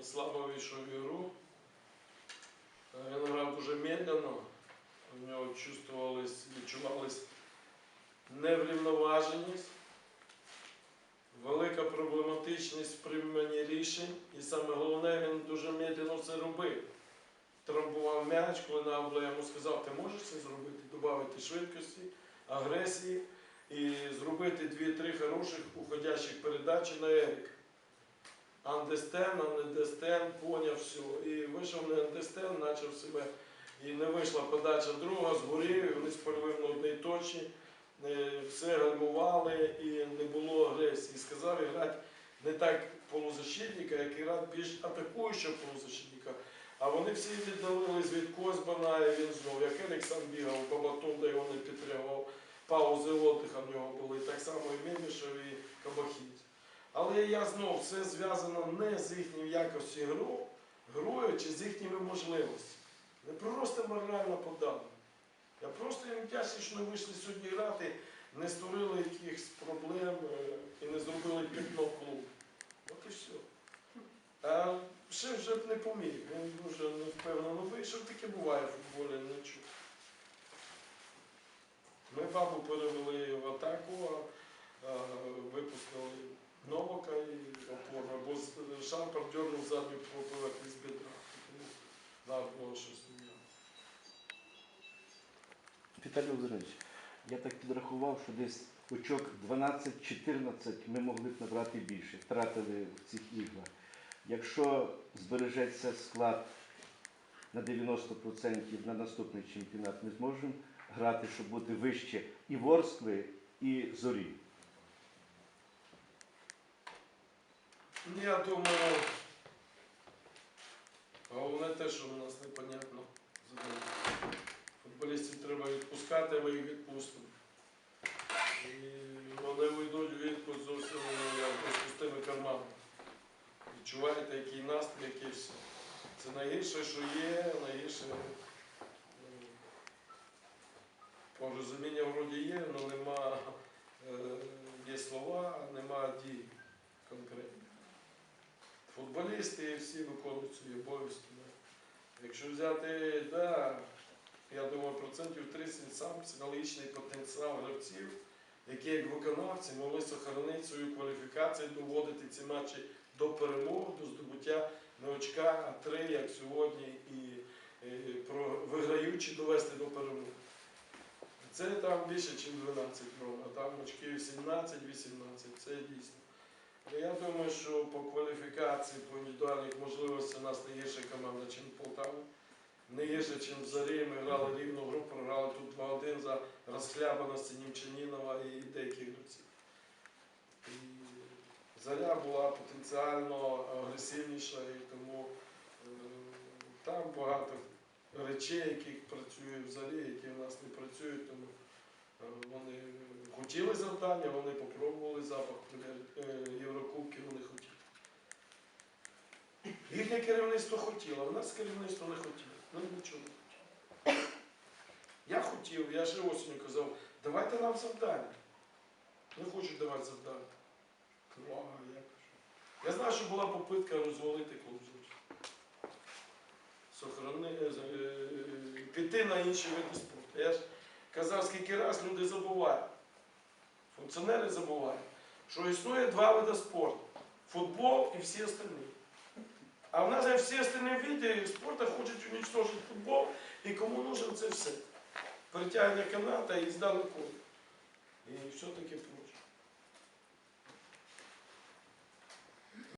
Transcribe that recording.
і слабо вийшов в ігру. Він грав дуже медленно. У нього чувствувались, відчувались неврівноваженість, велика проблематичність в прийманні рішень. І саме головне, він дуже медленно це робив. Трамбував м'яч, коли Набла йому сказав, ти можеш це зробити, додати швидкості, агресії і зробити дві-три хороших уходящих передачі на Ерика. Андестен, Андестен, поняв все. І вийшов не Андестен, почав себе. І не вийшла подача друга, згорів, і вони спалили на одній точці, е, все гальмували і не було агресії. Сказав грати не так полузащитника, як і грати більш атакуючого полузащитника. А вони всі віддалились від Козбана, і він знов, як Ерік сам бігав, Бабатун, де його не підтримував, паузи отдиха в нього були, так само і Мімішев, і Кабахіць. Але я знов все зв'язано не з їхньою якості гру, грою чи з їхніми можливостями. Не просто морально подали. Я просто їм вдячний, що не вийшли сьогодні грати, не створили якихось проблем е, і не зробили пітно клубу. От і все. А ще вже б не поміг. Він дуже невпевнено вийшов, таке буває в футболі, не чув. Ми бабу перевели в атаку, а, а, випустили дернув задню поверхність бедра. Тому треба було щось міняти. Віталій Володимирович, я так підрахував, що десь очок 12-14 ми могли б набрати більше, втратили в цих іграх. Якщо збережеться склад на 90% на наступний чемпіонат, ми зможемо грати, щоб бути вище і Ворскли, і зорі. Ну, Я думаю, головне те, що у нас непонятно. Футболістів треба відпускати, ми їх відпустимо. Вони вийдуть в відпуск зовсім ну, з пустими карманами. Відчуваєте, який настрій, який все. Це найгірше, що є, найгірше. Порозуміння вроді є, але нема, е, є слова, нема дій конкретних. Футболісти всі виконують свої обов'язки. Якщо взяти, да, я думаю, процентів 30 сам психологічний потенціал гравців, які як виконавці могли сохранити свою кваліфікацію, доводити ці матчі до перемоги, до здобуття не очка, а три, як сьогодні, і про, виграючи довести до перемоги. Це там більше, ніж 12 років, а там очки 17-18, це дійсно. Ну, Я думаю, що по кваліфікації, по індивідуальних можливостях у нас не гірша команда, ніж Полтава. Не гірше, ніж Зарі. Ми грали рівну гру, програли тут 2-1 за розхлябаності Німчанінова і деяких гравців. Заря була потенціально агресивніша, і тому е, там багато речей, яких працює в зарі, які в нас не працюють, тому е, вони хотіли завдання, вони попробували запах Прем'єр- е, Єврокубків, вони хотіли. Їхнє керівництво хотіло, а в нас керівництво не хотіло. Ну нічого не хотіло. Я хотів, я ще осінню казав, давайте нам завдання. Не хочуть давати завдання. Ну, а як? же? Я знаю, що була попитка розвалити клуб. Сохрани, е, е, піти на інші види спорту. Я ж казав, скільки раз люди забувають, функціонери забувають, що існує два види спорту футбол і всі остальні. А в нас же всі остальні види спорту хочуть уничтожити футбол, і кому нужен це все. Притягивание каната і сдал И. І все таке проче.